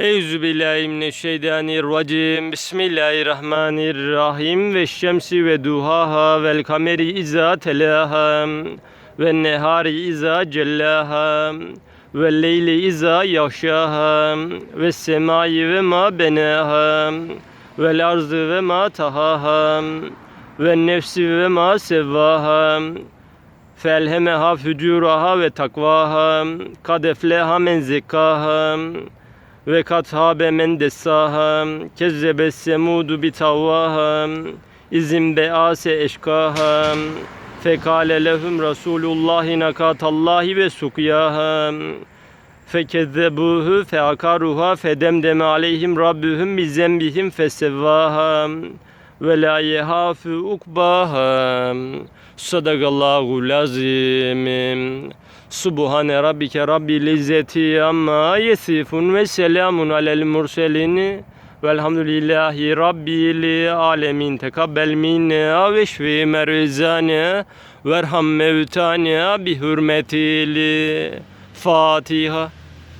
Euzu billahi mineşşeytanirracim. Bismillahirrahmanirrahim. Ve şemsi ve duhaha vel kameri iza telaha ve nehari iza cellaha ve leyli iza yaşaha ve semai ve ma benaha ve arzı ve ma tahaha ve nefsi ve ma sevvaha felhemeha fücuraha ve takvaha kad efleha men zekaha ve kat habe men dessaha kezzebe semudu bi tavvaha izin bease eşkaha fekale lehum rasulullahi nakatallahi ve sukyaha fekezzebuhu feakaruha fedemdeme aleyhim rabbuhum bi zembihim fesevvaha ve la yehafu ukbaha sadakallahu lazim Subhane rabbike rabbil izzeti amma yesifun ve selamun alel murselin. Velhamdülillahi rabbil alemin. Tekabbel minna ve şfi merzana verham mevtana bi hürmetil. Fatiha